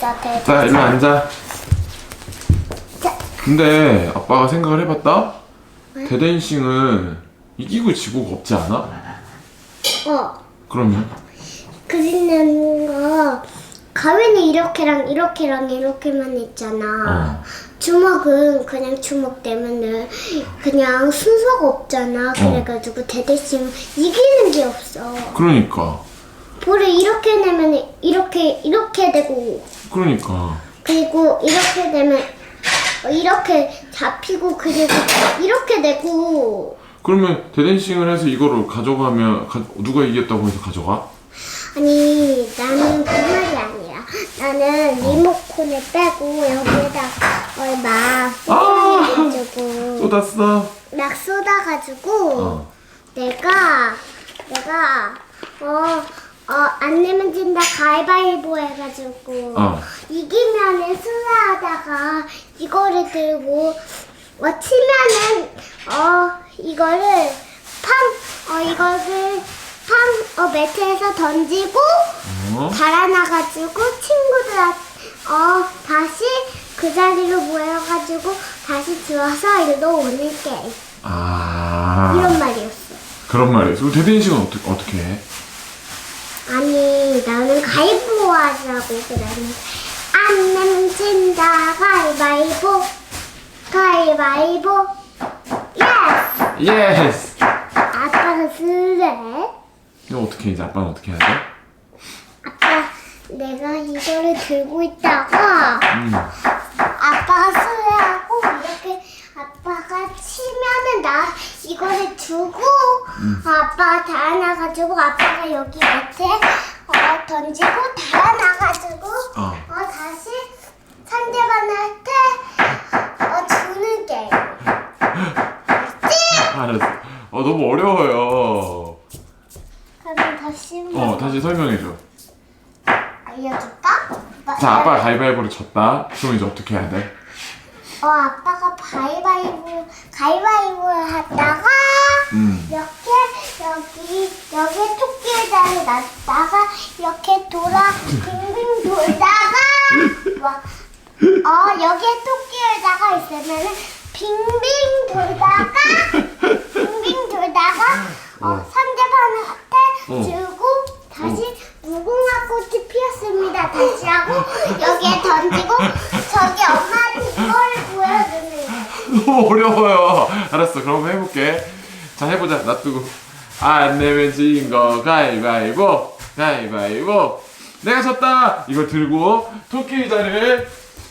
있어 대대. 자, 일로 앉아. 자. 근데 아빠가 생각을 해봤다? 대댄싱은 이기고 지고가 없지 않아? 어. 그러면? 그리는 거 가위는 이렇게랑 이렇게랑 이렇게만 있잖아. 어. 주먹은 그냥 주먹 때문에 그냥 순서가 없잖아. 그래가지고 대대칭 이기는 게 없어. 그러니까. 볼을 이렇게 내면 되고 그러니까. 그리고 이렇게 되면 이렇게 잡히고 그리고 이렇게 되고 그러면 대댄싱을 해서 이거를 가져가면 가- 누가 이겼다고 해서 가져가? 아니 나는 그 말이 아니라 나는 리모컨을 빼고 여기에다 어, 막 아! 쏟아가지고 쏟았어? 막 쏟아가지고 어. 내가 내가 어 어, 안 내면 진다 가위바위보 해가지고 어. 이기면은 수라하다가 이거를 들고 어 치면은 어 이거를 팡어 이거를 팡어 매트에서 던지고 어? 달아나가지고 친구들 앞- 어 다시 그 자리로 모여가지고 다시 들어서 일로 오는 게임 아. 이런 말이었어. 그런 말이었어. 그럼 대댄싱은 어떻게, 어떻게 해? 나는 가위바위보 하자고 그러니 안 내면 진다 가위바위보 가위바위보 예스 예스! 아빠가 쓰래 이거 어떻게 해? 이제 아빠는 어떻게 해야 돼? 아빠 내가 이거를 들고 있다가 음. 아빠가 쓰래하고 이렇게 아빠가 치면은 나 이거를 두고 아빠가 달아나가지고 아빠가 여기 밑에 어, 던지고 달아나가지고 어. 어, 다시 상대방한테 어, 주는 게임. 알았어. 어, 너무 어려워요. 그러면 다시 어, 다시 설명해줘. 알려줄까? 아빠, 자, 아빠가 가위바위보를 졌다. 그럼 이제 어떻게 해야 돼? 어, 아빠가 가위바위보, 가위바위보를 하다가, 음. 이렇게, 여기, 여기 토끼를 놨다가, 이렇게 돌아, 빙빙 돌다가, 와, 어, 여기에 토끼에다가 있으면은, 빙빙 돌다가, 빙빙 돌다가, 어, 상대방한테 어. 주고, 다시 무궁화 꽃이 피었습니다. 다시 하고, 여기에 던지고, 저기 엄마한테 이거를 보여주는 거야. 너무 어려워요. 알았어. 그럼 해볼게. 자, 해보자. 놔두고. 안 내면 진거 가위바위보. 가위바위보. 내가 졌다. 이걸 들고 토끼 의자를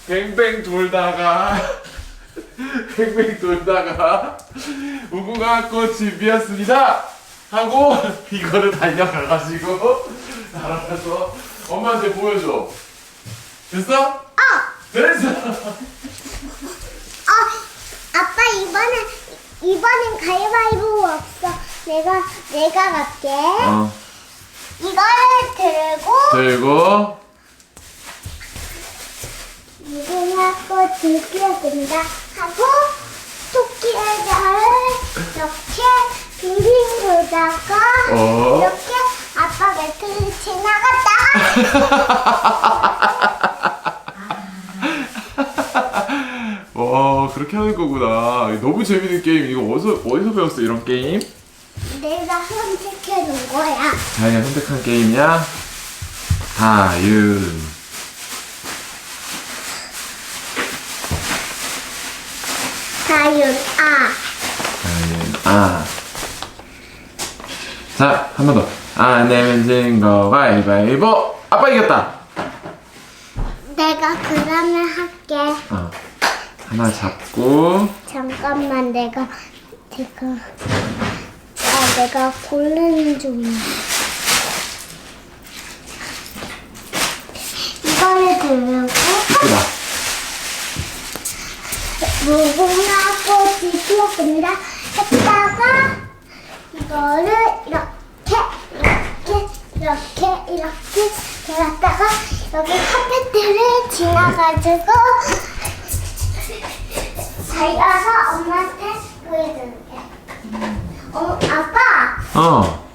뱅뱅 돌다가 뱅뱅 돌다가 무궁화 꽃이 피었습니다. 하고 이거를 달려가가지고 날아가서 엄마한테 보여줘. 됐어? 어! 됐어. 어, 아빠 이번엔 이번엔 가위바위보 없어. 내가 내가 갈게. 어. 이거를 들고 들고 무궁화 꽃을 피워준다 하고 토끼를 이렇게 빙빙 돌다가 어. 이렇게 아빠 매트를 지나갔다가 와 그렇게 하는 거구나 너무 재밌는 게임 이거 어디서 어디서 배웠어 이런 게임? 내가 선택해 준 거야. 자기가 선택한 게임이야? 다유 다윤 아. 다유 아자 한 번더안 내면 진거 가위바위보 아빠 이겼다 내가 그러면 할게. 어 하나 잡고 잠깐만 내가 아 내가 고르는 중 이거를 들고 이쁘다 무궁화 꽃이 피었습니다. 했다가 이거를 이렇게 이렇게 이렇게 이렇게 돌았다가 여기 카페트를 지나가지고 달려서 엄마한테 보여주는 게 어, 아빠. 어